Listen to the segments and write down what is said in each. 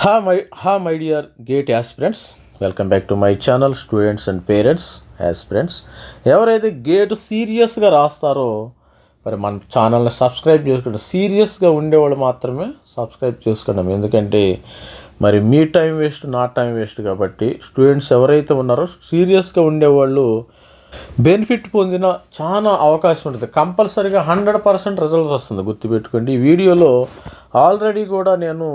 హా మై హా my dear GATE aspirants welcome back to my channel students and parents aspirants. ఎవరైతే GATE సీరియస్గా రాస్తారో మరి మన ఛానల్ని సబ్స్క్రైబ్ చేసుకుంటాం సీరియస్గా ఉండేవాళ్ళు మాత్రమే సబ్స్క్రైబ్ చేసుకున్నాం ఎందుకంటే మరి మీ టైం వేస్ట్ నా టైం వేస్ట్ కాబట్టి స్టూడెంట్స్ ఎవరైతే ఉన్నారో సీరియస్గా ఉండేవాళ్ళు బెనిఫిట్ పొందిన చాలా అవకాశం ఉంటుంది. కంపల్సరీగా హండ్రెడ్ పర్సెంట్ రిజల్ట్స్ వస్తుంది. గుర్తుపెట్టుకోండి ఈ వీడియోలో ఆల్రెడీ కూడా నేను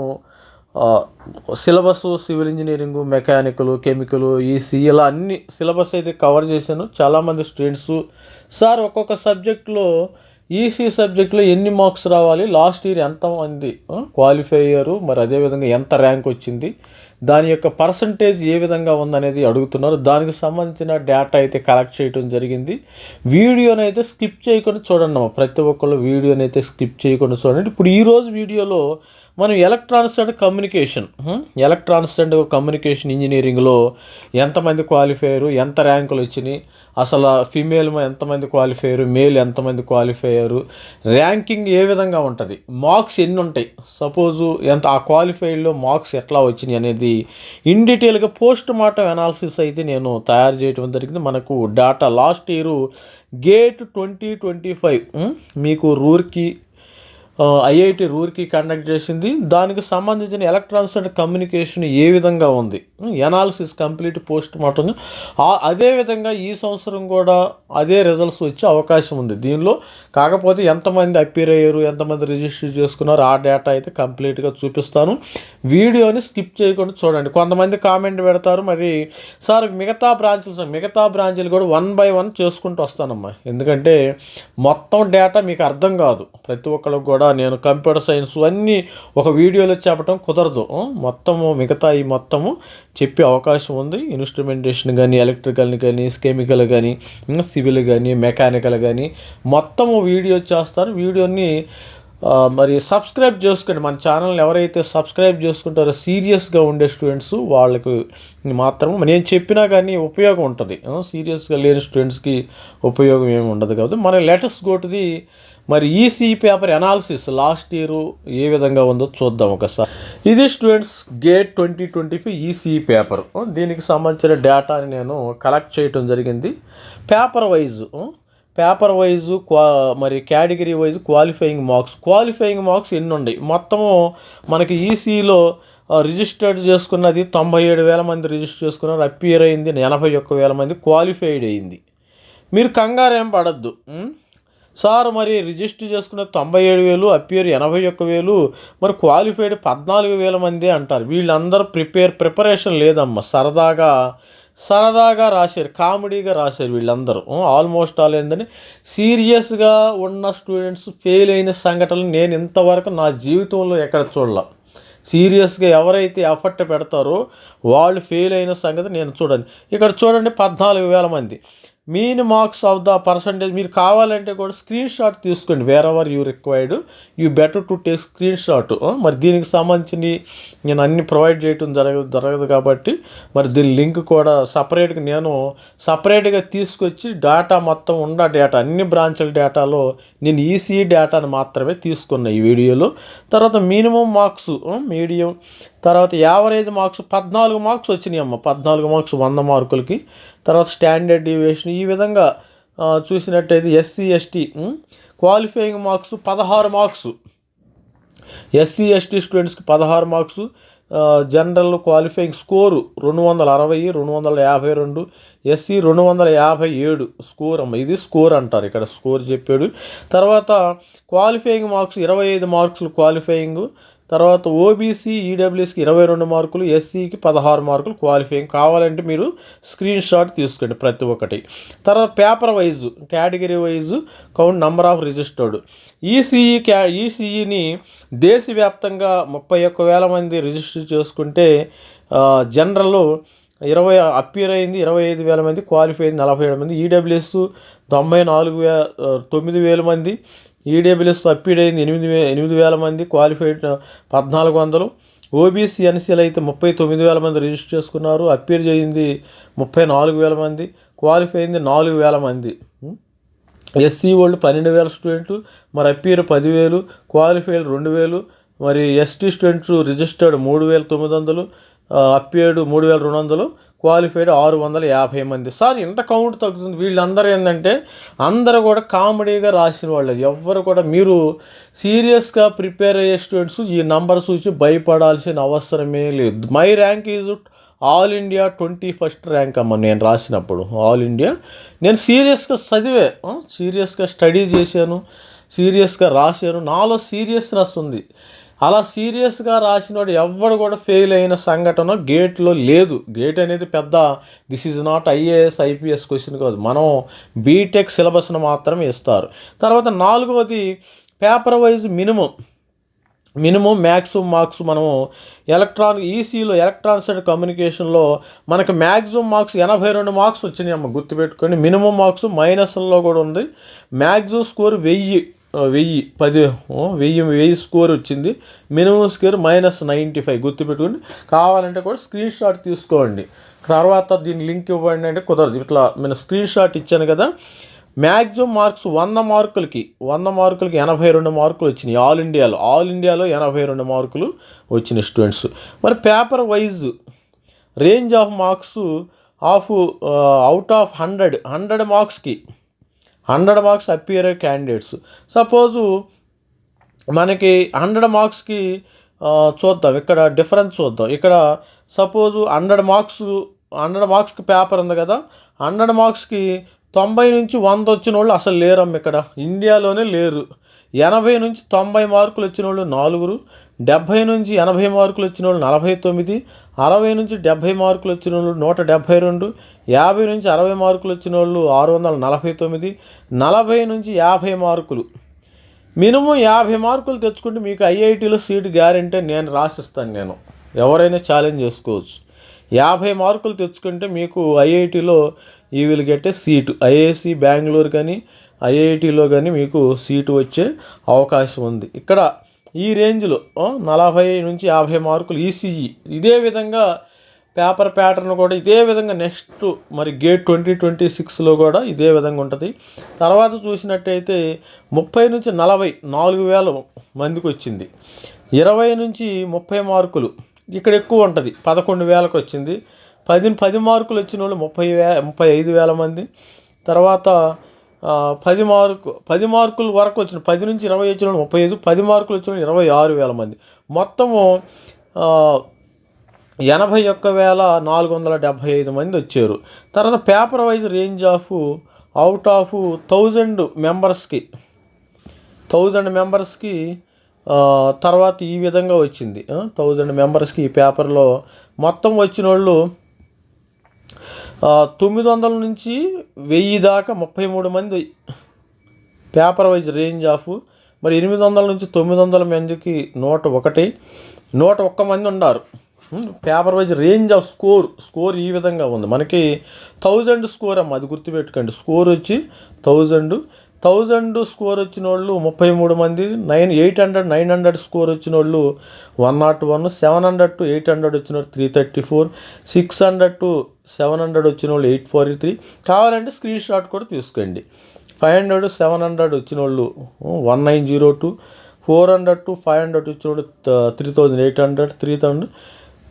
syllabus civil engineering mechanical chemical EC ఇలా అన్ని సిలబస్ అయితే కవర్ చేశాను. చాలామంది స్టూడెంట్స్ సార్ ఒక్కొక్క సబ్జెక్ట్లో ఈసీ సబ్జెక్ట్లో ఎన్ని మార్క్స్ రావాలి? లాస్ట్ ఇయర్ ఎంతమంది క్వాలిఫై అయ్యారు? మరి అదేవిధంగా ఎంత ర్యాంక్ వచ్చింది? దాని యొక్క పర్సంటేజ్ ఏ విధంగా ఉందనేది అడుగుతున్నారు. దానికి సంబంధించిన డేటా అయితే కలెక్ట్ చేయడం జరిగింది. వీడియోని అయితే స్కిప్ చేయకుండా చూడండి. ప్రతి ఒక్కళ్ళు వీడియోని అయితే స్కిప్ చేయకుండా చూడండి. ఇప్పుడు ఈరోజు వీడియోలో మనం electronics and communication electronics and communication ఇంజనీరింగ్లో ఎంతమంది క్వాలిఫై ఎంత ర్యాంకులు వచ్చినాయి అసలు ఫిమేల్ ఎంతమంది క్వాలిఫై మేల్ ఎంతమంది క్వాలిఫై ర్యాంకింగ్ ఏ విధంగా ఉంటుంది మార్క్స్ ఎన్ని ఉంటాయి సపోజు ఎంత ఆ క్వాలిఫైడ్లో మార్క్స్ ఎట్లా వచ్చినాయి అనేది ఇన్ డీటెయిల్గా పోస్ట్ మార్టం అనాలిసిస్ అయితే నేను తయారు చేయడం జరిగింది. మనకు data last year GATE twenty twenty five మీకు రూర్కి ఐఐటి రూర్కి కండక్ట్ చేసింది. దానికి సంబంధించిన ఎలక్ట్రానిక్స్ అండ్ కమ్యూనికేషన్ ఏ విధంగా ఉంది? ఎనాలిసిస్ కంప్లీట్ పోస్ట్ మార్టం అదేవిధంగా అదే విధంగా ఈ సంవత్సరం కూడా అదే రిజల్ట్స్ వచ్చే అవకాశం ఉంది. దీనిలో కాకపోతే ఎంతమంది అప్పీర్ అయ్యారు ఎంతమంది రిజిస్టర్ చేసుకున్నారు ఆ డేటా అయితే కంప్లీట్గా చూపిస్తాను. వీడియోని స్కిప్ చేయకుండా చూడండి. కొంతమంది కామెంట్ పెడతారు మరి సార్ మిగతా బ్రాంచెస్ మిగతా బ్రాంచ్లు కూడా వన్ బై వన్ చేసుకుంటూ వస్తానమ్మా. ఎందుకంటే మొత్తం డేటా మీకు అర్థం కాదు. ప్రతి ఒక్కరికి కూడా నేను కంప్యూటర్ సైన్స్ అన్నీ ఒక వీడియోలో చెప్పడం కుదరదు. మొత్తము మిగతా ఈ మొత్తము చెప్పే అవకాశం ఉంది. ఇన్స్ట్రుమెంటేషన్ కానీ ఎలక్ట్రికల్ని కానీ కెమికల్ కానీ సివిల్ కానీ మెకానికల్ కానీ మొత్తము వీడియో చేస్తారు. వీడియోని మరి సబ్స్క్రైబ్ చేసుకోండి. మన ఛానల్ ఎవరైతే సబ్స్క్రైబ్ చేసుకుంటారో సీరియస్గా ఉండే స్టూడెంట్స్ వాళ్ళకి మాత్రం నేను చెప్పినా కానీ ఉపయోగం ఉంటుంది. సీరియస్గా లేని స్టూడెంట్స్కి ఉపయోగం ఏమి ఉండదు కాబట్టి. మన లేటెస్ట్ గోటుది మరి EC paper analysis last year ఏ విధంగా ఉందో చూద్దాం ఒకసారి. ఇది students GATE twenty twenty five EC paper. దీనికి సంబంధించిన డేటాని నేను కలెక్ట్ చేయటం జరిగింది. పేపర్ వైజ్ పేపర్ వైజ్ క్వా మరి category wise qualifying marks qualifying marks ఎన్ని ఉన్నాయి? మొత్తము మనకి ఈసీలో రిజిస్టర్డ్ చేసుకున్నది తొంభై ఏడు వేల మంది రిజిస్టర్ చేసుకున్నారు. అపియర్ అయింది ఎనభై ఒక్క వేల మంది క్వాలిఫైడ్ అయింది. మీరు కంగారు ఏం పడద్దు సార్ మరి రిజిస్టర్ చేసుకున్న తొంభై ఏడు వేలు అపియర్ ఎనభై ఒక్క వేలు మరి క్వాలిఫైడ్ పద్నాలుగు వేల మంది అంటారు. వీళ్ళందరూ ప్రిపేర్ ప్రిపరేషన్ లేదమ్మా. సరదాగా సరదాగా రాశారు. కామెడీగా రాశారు వీళ్ళందరూ. ఆల్మోస్ట్ ఆల్ ఏందని సీరియస్గా ఉన్న స్టూడెంట్స్ ఫెయిల్ అయిన సంఘటనలు నేను ఇంతవరకు నా జీవితంలో ఎక్కడ చూడలే. సీరియస్గా ఎవరైతే ఎఫర్ట్ పెడతారో వాళ్ళు ఫెయిల్ అయిన సంగతి నేను చూడండి ఇక్కడ చూడండి పద్నాలుగు వేల మంది. Mean marks of the percentage మీరు కావాలంటే కూడా స్క్రీన్ షాట్ తీసుకోండి wherever you required you better to take screenshot మరి దీనికి సంబంధించి నేను అన్ని ప్రొవైడ్ చేయటం జరగదు జరగదు కాబట్టి మరి దీని లింక్ కూడా సపరేట్గా నేను సపరేట్గా తీసుకొచ్చి డేటా మొత్తం ఉన్న డేటా అన్ని బ్రాంచ్ల డేటాలో నేను ఈసీఈ డేటాను మాత్రమే తీసుకున్నా ఈ వీడియోలో తర్వాత మినిమం మార్క్స్ మీడియం తర్వాత యావరేజ్ మార్క్స్ పద్నాలుగు మార్క్స్ వచ్చినాయి అమ్మ. పద్నాలుగు మార్క్స్ వంద మార్కులకి. తర్వాత స్టాండర్డ్ డివియేషన్ ఈ విధంగా చూసినట్టయితే ఎస్సీ ఎస్టీ క్వాలిఫైయింగ్ మార్క్స్ పదహారు మార్క్స్. ఎస్సీ ఎస్టీ స్టూడెంట్స్కి పదహారు మార్క్స్ జనరల్ క్వాలిఫైయింగ్ స్కోరు రెండు వందల అరవై రెండు వందల యాభై రెండు ఎస్సీ రెండు వందల యాభై ఏడు స్కోర్ అమ్మ. ఇది స్కోర్ అంటారు ఇక్కడ స్కోర్ చెప్పాడు. తర్వాత క్వాలిఫైయింగ్ మార్క్స్ ఇరవై ఐదు మార్క్స్ క్వాలిఫైయింగ్ తర్వాత ఓబీసీ ఈడబ్ల్యూఎస్కి ఇరవై రెండు మార్కులు ఎస్సీకి పదహారు మార్కులు క్వాలిఫైయింగ్ కావాలంటే మీరు స్క్రీన్ షాట్ తీసుకోండి ప్రతి ఒక్కటి. తర్వాత paper wise category wise count number of registered ECE క్యా ఈసీఈని దేశవ్యాప్తంగా ముప్పై ఒక్క వేల మంది రిజిస్టర్ చేసుకుంటే జనరల్ ఇరవై అప్పీర్ అయింది ఇరవై ఐదు వేల మంది క్వాలిఫై అయింది నలభై ఏడు మంది. ఈడబ్ల్యూఎస్ తొంభై నాలుగు వే తొమ్మిది వేల మంది ఈడబ్ల్యూఎస్ అప్పీడ్ అయింది ఎనిమిది వే ఎనిమిది వేల మంది క్వాలిఫైడ్ పద్నాలుగు వందలు. ఓబీసీ ఎన్సీలు అయితే ముప్పై తొమ్మిది వేల మంది రిజిస్టర్ చేసుకున్నారు. అప్పీర్ చేయింది ముప్పై నాలుగు వేల మంది. క్వాలిఫై అయింది నాలుగు వేల మంది. ఎస్సీ వాళ్ళు పన్నెండు వేల స్టూడెంట్లు మరి అప్పీర్ పదివేలు క్వాలిఫైడ్ రెండు వేలు మరి ఎస్టీ స్టూడెంట్స్ రిజిస్టర్డ్ మూడు వేల తొమ్మిది వందలు అప్పేడు మూడు వేల రెండు వందలు క్వాలిఫైడ్ ఆరు వందల యాభై మంది. సార్ ఇంత కౌంట్ తగ్గుతుంది. వీళ్ళందరూ ఏంటంటే అందరూ కూడా కామెడీగా రాసిన వాళ్ళు. ఎవ్వరు కూడా మీరు సీరియస్గా ప్రిపేర్ అయ్యే స్టూడెంట్స్ ఈ నంబర్ చూసి భయపడాల్సిన అవసరమే లేదు. My rank is all India twenty first rank అమ్మ నేను రాసినప్పుడు. All India. నేను సీరియస్గా చదివే సీరియస్గా స్టడీ చేశాను సీరియస్గా రాశాను. నాలో సీరియస్నెస్ ఉంది. అలా సీరియస్గా రాసినోడు ఎవ్వడు కూడా ఫెయిల్ అయిన సంఘటన గేట్లో లేదు. గేట్ అనేది పెద్ద this is not IAS IPS question కాదు. మనం బీటెక్ సిలబస్ను మాత్రమే ఇస్తారు. తర్వాత నాలుగవది paper wise minimum. Minimum maximum marks మనము ఎలక్ట్రానిక్ ఈసీలో ఎలక్ట్రానిక్స్ అండ్ కమ్యూనికేషన్లో మనకి మ్యాక్సిమం మార్క్స్ ఎనభై రెండు మార్క్స్ వచ్చినాయి అమ్మ గుర్తుపెట్టుకొని మినిమం మార్క్స్ మైనస్లో కూడా ఉంది. మ్యాక్సిమం స్కోర్ వెయ్యి. వెయ్యి పది వెయ్యి వెయ్యి స్కోర్ వచ్చింది. Minimum score minus ninety five గుర్తుపెట్టుకోండి. కావాలంటే కూడా స్క్రీన్ షాట్ తీసుకోండి. తర్వాత దీని లింక్ ఇవ్వండి అంటే కుదరదు. ఇట్లా నేను స్క్రీన్ షాట్ ఇచ్చాను కదా. మ్యాక్సిమం మార్క్స్ వంద మార్కులకి వంద మార్కులకి ఎనభై రెండు మార్కులు వచ్చినాయి ఆల్ ఇండియాలో. ఆల్ ఇండియాలో ఎనభై రెండు మార్కులు వచ్చినాయి స్టూడెంట్స్. మరి paper wise range of marks of out of hundred hundred మార్క్స్కి hundred marks appear candidates. Suppose మనకి హండ్రెడ్ మార్క్స్కి చూద్దాం. ఇక్కడ డిఫరెన్స్ చూద్దాం. ఇక్కడ సపోజు హండ్రెడ్ మార్క్స్ హండ్రెడ్ మార్క్స్కి పేపర్ ఉంది కదా. హండ్రెడ్ మార్క్స్కి తొంభై నుంచి వంద వచ్చిన వాళ్ళు అసలు లేరమ్మ ఇక్కడ. ఇండియాలోనే లేరు. ఎనభై నుంచి తొంభై మార్కులు వచ్చిన వాళ్ళు నాలుగురు. డెబ్భై నుంచి ఎనభై మార్కులు వచ్చిన వాళ్ళు నలభై తొమ్మిది అరవై నుంచి డెబ్భై మార్కులు వచ్చిన వాళ్ళు నూట డెబ్భై రెండు యాభై నుంచి అరవై మార్కులు వచ్చిన వాళ్ళు ఆరు వందల నలభై తొమ్మిది నలభై నుంచి యాభై మార్కులు. మినిమం యాభై మార్కులు తెచ్చుకుంటే మీకు ఐఐటీలో సీట్ గ్యారంటీ నేను రాసిస్తాను నేను. ఎవరైనా ఛాలెంజ్ చేసుకోవచ్చు. యాభై మార్కులు తెచ్చుకుంటే మీకు ఐఐటీలో ఈ will get seat. IISc Bengaluru కానీ ఐఐటీలో కానీ మీకు సీటు వచ్చే అవకాశం ఉంది. ఇక్కడ ఈ రేంజ్లో నలభై నుంచి యాభై మార్కులు ఈసీఈ ఇదే విధంగా పేపర్ ప్యాటర్న్ కూడా ఇదే విధంగా నెక్స్ట్ మరి గేట్ ట్వంటీ ట్వంటీ సిక్స్లో కూడా ఇదే విధంగా ఉంటుంది. తర్వాత చూసినట్టయితే ముప్పై నుంచి నలభై నాలుగు వేల మందికి వచ్చింది. ఇరవై నుంచి ముప్పై మార్కులు ఇక్కడ ఎక్కువ ఉంటుంది. పదకొండు వేలకు వచ్చింది. పది పది మార్కులు వచ్చిన వాళ్ళు ముప్పై వే ముప్పై ఐదు వేల మంది. తర్వాత పది మార్కు పది మార్కుల వరకు వచ్చిన పది నుంచి ఇరవై వచ్చిన ముప్పై ఐదు పది మార్కులు వచ్చిన ఇరవై ఆరు వేల మంది. మొత్తము ఎనభై ఒక్క వేల నాలుగు వందల డెబ్భై ఐదు మంది వచ్చారు. తర్వాత paper wise range of out of thousand మెంబర్స్కి థౌజండ్ మెంబర్స్కి తర్వాత ఈ విధంగా వచ్చింది. థౌజండ్ మెంబర్స్కి ఈ పేపర్లో మొత్తం వచ్చిన వాళ్ళు తొమ్మిది వందల నుంచి వెయ్యి దాకా ముప్పై మూడు మంది పేపర్ వైజ్ రేంజ్ ఆఫ్ మరి ఎనిమిది వందల నుంచి తొమ్మిది వందల మందికి నూట ఒకటి నూట ఒక్క మంది ఉన్నారు. Paper wise range of score score ఈ విధంగా ఉంది. మనకి థౌజండ్ స్కోర్ అమ్మ అది గుర్తుపెట్టుకోండి. స్కోర్ వచ్చి థౌజండ్ థౌజండ్ స్కోర్ వచ్చిన వాళ్ళు ముప్పై మూడు మంది nine eight hundred nine hundred score వచ్చిన వాళ్ళు one nought one seven hundred to eight hundred వచ్చిన వాళ్ళు three thirty four six hundred to seven hundred వచ్చిన వాళ్ళు ఎయిట్ ఫార్టీ త్రీ. కావాలంటే స్క్రీన్ షాట్ కూడా తీసుకోండి. ఫైవ్ హండ్రెడ్ సెవెన్ హండ్రెడ్ వచ్చిన వాళ్ళు one nine zero two four hundred to five hundred వచ్చిన వాళ్ళు three thousand eight hundred three thousand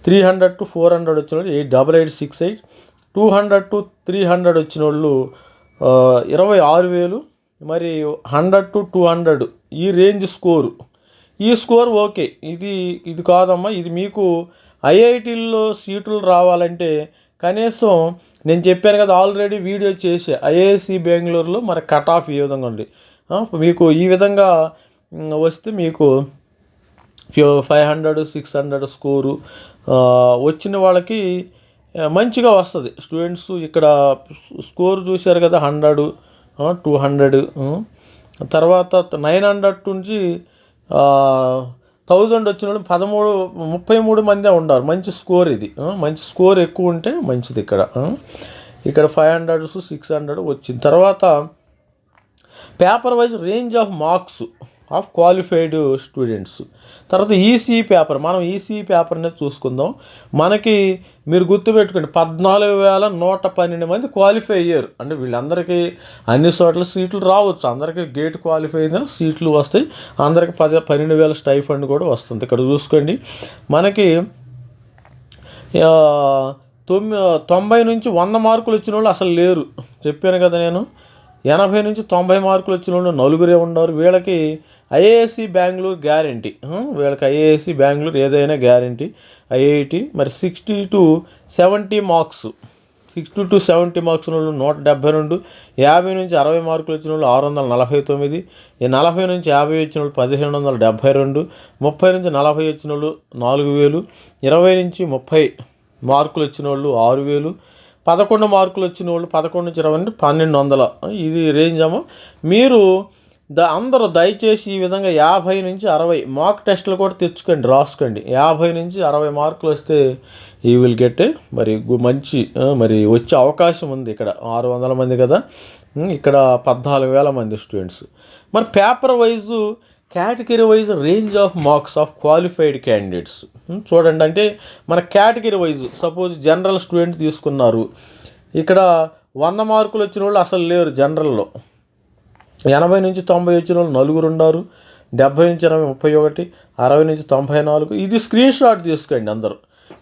three hundred to four hundred వచ్చిన వాళ్ళు eight double eight six eight two hundred to three hundred వచ్చిన వాళ్ళు ఇరవై ఆరు వేలు మరి హండ్రెడ్ టు టూ హండ్రెడ్ ఈ రేంజ్ స్కోరు. ఈ స్కోర్ ఓకే. ఇది ఇది కాదమ్మా. ఇది మీకు ఐఐటీల్లో సీట్లు రావాలంటే కనీసం నేను చెప్పాను కదా ఆల్రెడీ వీడియో చేసే ఐఐసి బెంగళూరులో మరి కట్ ఆఫ్ ఈ విధంగా ఉంది. మీకు ఈ విధంగా వస్తే మీకు five hundred six hundred score వచ్చిన వాళ్ళకి మంచిగా వస్తుంది. స్టూడెంట్స్ ఇక్కడ స్కోర్ చూశారు కదా హండ్రెడ్ టూ హండ్రెడ్ తర్వాత నైన్ హండ్రెడ్ నుంచి థౌజండ్ వచ్చిన వాళ్ళు పదమూడు ముప్పై మూడు మందే ఉన్నారు మంచి స్కోర్ ఇది మంచి స్కోర్ ఎక్కువ ఉంటే మంచిది ఇక్కడ ఇక్కడ ఫైవ్ హండ్రెడ్స్ సిక్స్ హండ్రెడ్ వచ్చింది. తర్వాత paper wise range of marks of qualified students. తర్వాత ఈసీ పేపర్ మనం ఈసీ పేపర్ అనేది చూసుకుందాం. మనకి మీరు గుర్తుపెట్టుకోండి పద్నాలుగు వేల నూట పన్నెండు మంది క్వాలిఫై అయ్యారు. అంటే వీళ్ళందరికీ అన్ని చోట్ల సీట్లు రావచ్చు. అందరికీ గేట్ క్వాలిఫై అయిన సీట్లు వస్తాయి. అందరికి పది పన్నెండు వేల స్టైఫండ్ కూడా వస్తుంది. ఇక్కడ చూసుకోండి. మనకి తొమ్మి తొంభై నుంచి వంద మార్కులు వచ్చిన వాళ్ళు అసలు లేరు. చెప్పాను కదా నేను. ఎనభై నుంచి తొంభై మార్కులు వచ్చిన వాళ్ళు నలుగురే ఉన్నారు. వీళ్ళకి ఐఏఎస్సి బెంగళూరు గ్యారంటీ. వీళ్ళకి ఐఏఎస్సి బెంగళూరు ఏదైనా గ్యారంటీ. ఐఐటి మరి sixty to seventy marks. Sixty to seventy marks ఉన్న వాళ్ళు నూట డెబ్బై రెండు యాభై నుంచి అరవై మార్కులు వచ్చిన వాళ్ళు ఆరు వందల నలభై తొమ్మిది ఈ నలభై నుంచి యాభై వచ్చిన వాళ్ళు పదిహేను వందల డెబ్బై రెండు ముప్పై నుంచి నలభై వచ్చిన వాళ్ళు నాలుగు వేలు ఇరవై నుంచి ముప్పై మార్కులు వచ్చిన వాళ్ళు ఆరు వేలు పదకొండు మార్కులు వచ్చిన వాళ్ళు పదకొండు నుంచి ఇరవై నుండి పన్నెండు వందల. ఇది రేంజ్ ఏమో. మీరు ద అందరూ దయచేసి ఈ విధంగా యాభై నుంచి అరవై మార్క్ టెస్ట్లు కూడా తెచ్చుకోండి రాసుకోండి. యాభై నుంచి అరవై మార్కులు వస్తే ఈ విల్ గెట్ మరి మంచి మరి వచ్చే అవకాశం ఉంది ఇక్కడ. ఆరు వందల మంది కదా. ఇక్కడ పద్నాలుగు వేల మంది స్టూడెంట్స్ మరి paper wise category wise range of marks of qualified candidates చూడండి అంటే మన category wise suppose general student తీసుకున్నారు. ఇక్కడ వంద మార్కులు వచ్చిన వాళ్ళు అసలు లేరు జనరల్లో ఎనభై నుంచి తొంభై వచ్చిన వాళ్ళు నలుగురు ఉన్నారు డెబ్భై నుంచి ఎనభై ముప్పై ఒకటి అరవై నుంచి తొంభై నాలుగు. ఇది స్క్రీన్ షాట్ తీసుకోండి అందరూ.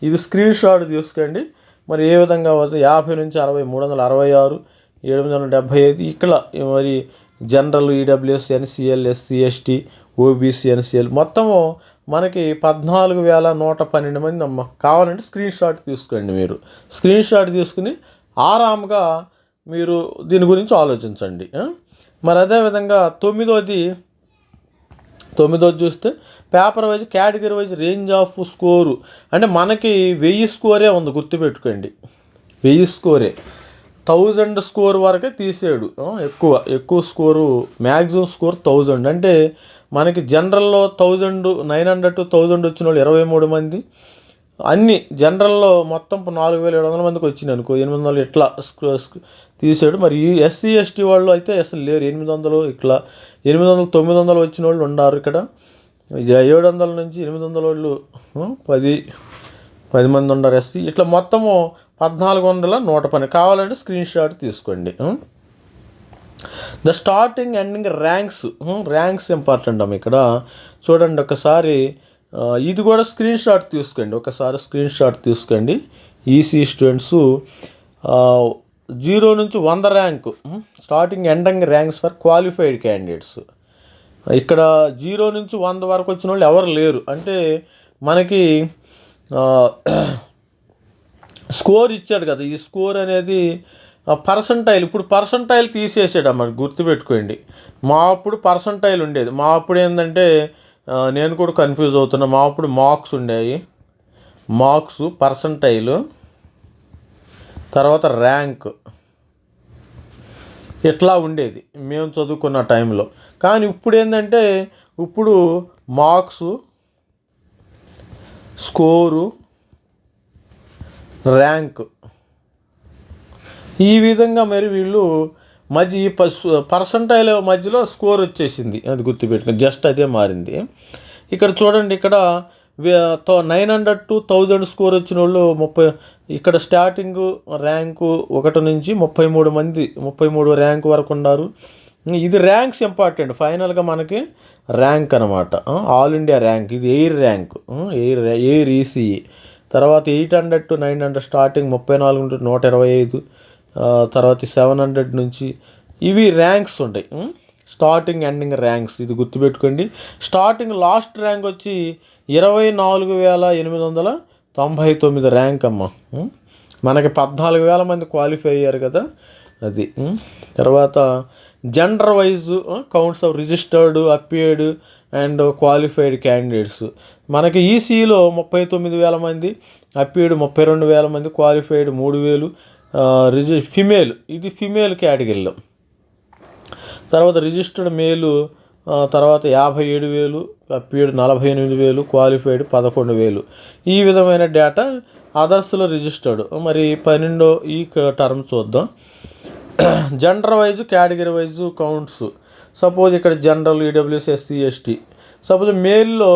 ఇది స్క్రీన్ షాట్ తీసుకోండి. మరి ఏ విధంగా యాభై నుంచి అరవై మూడు వందల అరవై ఆరు ఏడు వందల డెబ్భై ఐదు ఇక్కడ మరి general EWS NCL SC ST OBC NCL మొత్తము మనకి పద్నాలుగు వేల నూట పన్నెండు మంది అమ్మ. కావాలంటే స్క్రీన్ షాట్ తీసుకోండి మీరు. స్క్రీన్ షాట్ తీసుకుని ఆరాంగా మీరు దీని గురించి ఆలోచించండి. మరి అదేవిధంగా తొమ్మిదోది తొమ్మిదోది చూస్తే paper wise category wise range of score అంటే మనకి వెయ్యి స్కోరే ఉంది గుర్తుపెట్టుకోండి. వెయ్యి స్కోరే థౌజండ్ స్కోర్ వరకే తీసాడు. ఎక్కువ ఎక్కువ స్కోరు మ్యాక్సిమం స్కోర్ థౌజండ్. అంటే మనకి జనరల్లో thousand nine hundred to thousand వచ్చిన వాళ్ళు ఇరవై మూడు మంది. అన్ని జనరల్లో మొత్తం నాలుగు వేల ఏడు వందల మందికి వచ్చింది అనుకో ఎనిమిది వందలు ఇట్లా తీసాడు. మరి ఈ ఎస్సీ ఎస్టీ వాళ్ళు అయితే అసలు లేరు. ఎనిమిది వందలు ఇట్లా ఎనిమిది వందలు తొమ్మిది వందలు వచ్చిన వాళ్ళు ఉన్నారు ఇక్కడ. ఏడు వందల నుంచి ఎనిమిది వందల వాళ్ళు పది పది మంది ఉన్నారు ఎస్సీ. ఇట్లా మొత్తము పద్నాలుగు వందల నూట పని కావాలంటే స్క్రీన్ షాట్ తీసుకోండి. The starting ending ranks ranks important అమ్మ ఇక్కడ. చూడండి ఒకసారి. ఇది కూడా స్క్రీన్ షాట్ తీసుకోండి. ఒకసారి స్క్రీన్ షాట్ తీసుకోండి. ఈసీ స్టూడెంట్స్ జీరో నుంచి వంద rank starting ending ranks for qualified candidates ఇక్కడ జీరో నుంచి వంద వరకు వచ్చిన వాళ్ళు ఎవరు లేరు. అంటే మనకి స్కోర్ ఇచ్చాడు కదా ఈ స్కోర్ అనేది పర్సంటైల్ ఇప్పుడు పర్సంటైల్ తీసేసాడు అమ్మ గుర్తుపెట్టుకోండి. మా అప్పుడు పర్సంటైల్ ఉండేది. మా అప్పుడు ఏంటంటే నేను కూడా కన్ఫ్యూజ్ అవుతున్నా మా అప్పుడు మార్క్స్ ఉండేవి. మార్క్స్ పర్సంటైలు తర్వాత ర్యాంక్. ఇట్లా ఉండేది మేము చదువుకున్న టైంలో. కానీ ఇప్పుడు ఏంటంటే ఇప్పుడు మార్క్స్ స్కోరు ర్యాంక్. ఈ విధంగా మరి వీళ్ళు మధ్య ఈ పర్సంటైల్ మధ్యలో స్కోర్ వచ్చేసింది. అది గుర్తుపెట్టుకుని జస్ట్ అదే మారింది. ఇక్కడ చూడండి ఇక్కడ nine hundred to thousand score వచ్చిన వాళ్ళు ముప్పై ఇక్కడ స్టార్టింగ్ ర్యాంకు ఒకటి నుంచి ముప్పై మూడు మంది ముప్పై మూడు ర్యాంక్ వరకు ఉన్నారు. ఇది ర్యాంక్స్ ఇంపార్టెంట్. ఫైనల్గా మనకి ర్యాంక్ అనమాట ఆల్ ఇండియా ర్యాంక్. ఇది AIR rank. AIR AIR ECE తర్వాత eight hundred to nine hundred starting ముప్పై నాలుగు నుండి నూట ఇరవై ఐదు తర్వాత సెవెన్ హండ్రెడ్ నుంచి ఇవి ర్యాంక్స్ ఉంటాయి. స్టార్టింగ్ ఎండింగ్ ర్యాంక్స్ ఇది గుర్తుపెట్టుకోండి. స్టార్టింగ్ లాస్ట్ ర్యాంక్ వచ్చి ఇరవై నాలుగు వేల ఎనిమిది వందల తొంభై తొమ్మిది ర్యాంక్ అమ్మ. మనకి పద్నాలుగు వేల మంది క్వాలిఫై అయ్యారు కదా అది. తర్వాత gender wise counts of registered appeared and qualified candidates. మనకి ఈసీలో ముప్పై తొమ్మిది వేల మంది అప్పీడ్ ముప్పై రెండు వేల మంది క్వాలిఫైడ్ మూడు వేలు రిజి ఫిమేల్ ఇది ఫిమేల్ కేటగిరీలో. తర్వాత రిజిస్టర్డ్ మేలు తర్వాత యాభై ఏడు వేలు అప్పీడ్ నలభై ఎనిమిది వేలు క్వాలిఫైడ్ పదకొండు వేలు. ఈ విధమైన డేటా అదర్స్లో రిజిస్టర్డ్. మరి పన్నెండో ఈ టర్మ్ చూద్దాం. Gender wise category wise counts. Suppose ఇక్కడ general EWS SC ST suppose మేల్లో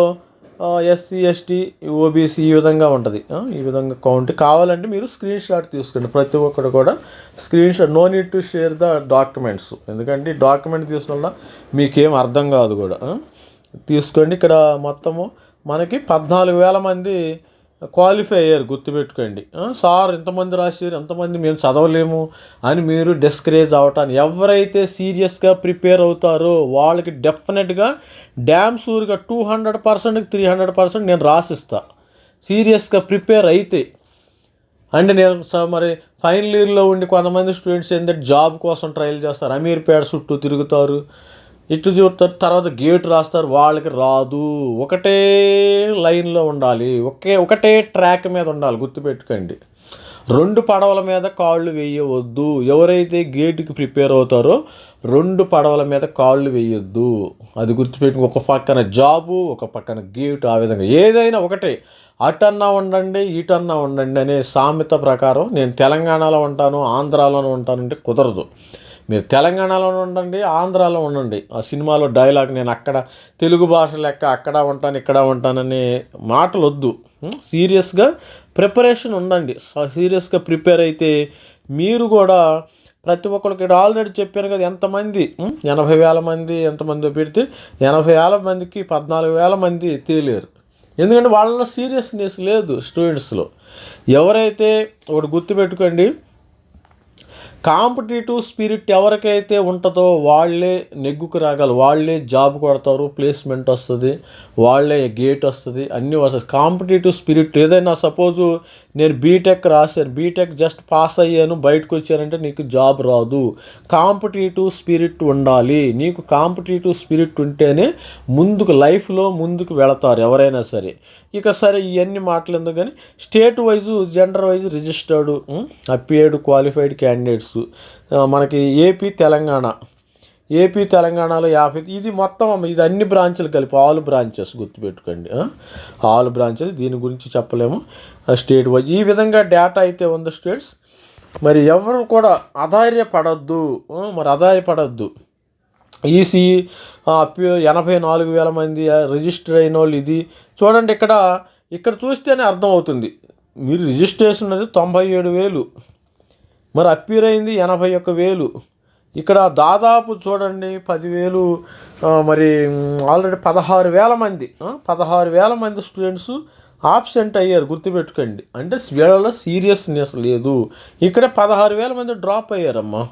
SC ST OBC ఈ విధంగా ఉంటుంది. ఈ విధంగా కౌంట్ కావాలంటే మీరు స్క్రీన్ షాట్ తీసుకోండి. ప్రతి ఒక్కరు కూడా screenshot. No need to share the documents. ఎందుకంటే డాక్యుమెంట్ తీసుకున్న మీకేం అర్థం కాదు కూడా. తీసుకోండి. ఇక్కడ మొత్తము మనకి పద్నాలుగు వేల మంది క్వాలిఫై అయ్యారు గుర్తుపెట్టుకోండి. సార్ ఇంతమంది రాశారు ఎంతమంది మేము చదవలేము అని మీరు డిస్కరేజ్ అవటాన్ని ఎవరైతే సీరియస్గా ప్రిపేర్ అవుతారో వాళ్ళకి డెఫినెట్గా డ్యామ్ షూర్గా టూ హండ్రెడ్ పర్సెంట్కి త్రీ హండ్రెడ్ పర్సెంట్ నేను రాసిస్తా. సీరియస్గా ప్రిపేర్ అయితే. అంటే నేను స- మరి ఫైనల్ ఇయర్లో ఉండి కొంతమంది స్టూడెంట్స్ ఏంటంటే జాబ్ కోసం ట్రయల్ చేస్తారు. అమీర్పేట చుట్టూ తిరుగుతారు. ఇటు చూస్తారు తర్వాత గేట్ రాస్తారు వాళ్ళకి రాదు. ఒకటే లైన్లో ఉండాలి. ఒకే ఒకటే ట్రాక్ మీద ఉండాలి గుర్తుపెట్టుకోండి. రెండు పడవల మీద కాళ్ళు వేయవద్దు. ఎవరైతే గేటుకి ప్రిపేర్ అవుతారో రెండు పడవల మీద కాళ్ళు వేయొద్దు. అది గుర్తుపెట్టుకు ఒక పక్కన జాబు ఒక పక్కన గేటు ఆ విధంగా. ఏదైనా ఒకటే. అటన్నా ఉండండి ఇటన్నా ఉండండి అనే సామెత ప్రకారం నేను తెలంగాణలో ఉంటాను ఆంధ్రాలోనే ఉంటాను అంటే కుదరదు. మీరు తెలంగాణలో ఉండండి ఆంధ్రాలో ఉండండి. ఆ సినిమాలో డైలాగ్ నేను అక్కడ తెలుగు భాష లెక్క అక్కడ ఉంటాను ఇక్కడ ఉంటాననే మాటలు వద్దు. సీరియస్గా ప్రిపరేషన్ ఉండండి. సీరియస్గా ప్రిపేర్ అయితే మీరు కూడా ప్రతి ఒక్కరికి ఇక్కడ ఆల్రెడీ చెప్పాను కదా ఎంతమంది? ఎనభై వేల మంది ఎంతమంది పెడితే ఎనభై వేల మందికి పద్నాలుగు వేల మంది తేలేరు. ఎందుకంటే వాళ్ళలో సీరియస్నెస్ లేదు స్టూడెంట్స్లో. ఎవరైతే ఒకటి గుర్తుపెట్టుకోండి కాంపిటేటివ్ స్పిరిట్ ఎవరికైతే ఉంటుందో వాళ్ళే నెగ్గుకు రాగలరు వాళ్ళే జాబ్ కొడతారు ప్లేస్మెంట్ వస్తుంది వాళ్ళే గేట్ వస్తుంది అన్నీ వస్తుంది. కాంపిటేటివ్ స్పిరిట్ ఏదైనా సపోజు నేను బీటెక్ రాశాను బీటెక్ జస్ట్ పాస్ అయ్యాను బయటకు వచ్చానంటే నీకు జాబ్ రాదు. కాంపిటేటివ్ స్పిరిట్ ఉండాలి. నీకు కాంపిటేటివ్ స్పిరిట్ ఉంటేనే ముందుకు లైఫ్లో ముందుకు వెళతారు ఎవరైనా సరే. ఇక సరే ఇవన్నీ మాట్లాడింది కానీ state wise gender wise registered appeared qualified candidates. మనకి ఏపీ తెలంగాణ. ఏపీ తెలంగాణలో యాభై ఇది మొత్తం ఇది అన్ని బ్రాంచ్లు కలిపి ఆల్ బ్రాంచెస్ గుర్తుపెట్టుకోండి. ఆల్ బ్రాంచెస్ దీని గురించి చెప్పలేము. స్టేట్ వైజ్ ఈ విధంగా డేటా అయితే ఉంది స్టేట్స్ మరి ఎవరు కూడా ఆధార్యపడద్దు మరి ఆధార్యపడద్దు ఈసీ ఎనభై నాలుగు వేల మంది రిజిస్టర్ అయిన వాళ్ళు ఇది. చూడండి ఇక్కడ ఇక్కడ చూస్తేనే అర్థం అవుతుంది మీరు రిజిస్ట్రేషన్ అనేది తొంభై ఏడు వేలు. మరి అప్పీర్ అయింది ఎనభై ఒక్క వేలు. ఇక్కడ దాదాపు చూడండి పదివేలు మరి ఆల్రెడీ పదహారు వేల మంది పదహారు వేల మంది స్టూడెంట్స్ ఆబ్సెంట్ అయ్యారు గుర్తుపెట్టుకోండి. అంటే వీళ్ళలో సీరియస్నెస్ లేదు. ఇక్కడ పదహారు వేల మంది డ్రాప్ అయ్యారమ్మా.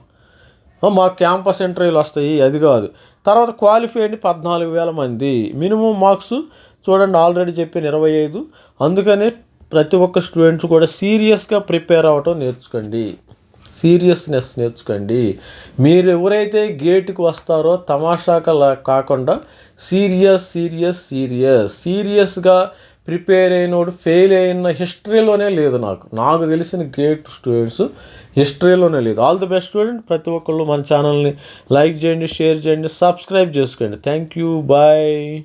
మా క్యాంపస్ ఇంటర్వ్యూలు వస్తాయి అది కాదు. తర్వాత క్వాలిఫై క్వాలిఫైడ్ పద్నాలుగు వేల మంది. మినిమం మార్క్స్ చూడండి ఆల్రెడీ చెప్పిన ఇరవై ఐదు. అందుకని ప్రతి ఒక్క స్టూడెంట్స్ కూడా సీరియస్గా ప్రిపేర్ అవ్వటం నేర్చుకోండి. సీరియస్నెస్ నేర్చుకోండి. మీరు ఎవరైతే గేట్కి వస్తారో తమాషాగా లా- కాకుండా సీరియస్ సీరియస్ సీరియస్. సీరియస్గా ప్రిపేర్ అయినోడు ఫెయిల్ అయిన హిస్టరీలోనే లేదు నాకు. నాకు తెలిసిన గేట్ స్టూడెంట్స్ హిస్టరీలోనే లేదు. All the best student. ప్రతి ఒక్కళ్ళు మన ఛానల్ని లైక్ చేయండి షేర్ చేయండి సబ్స్క్రైబ్ చేసుకోండి. Thank you. బాయ్.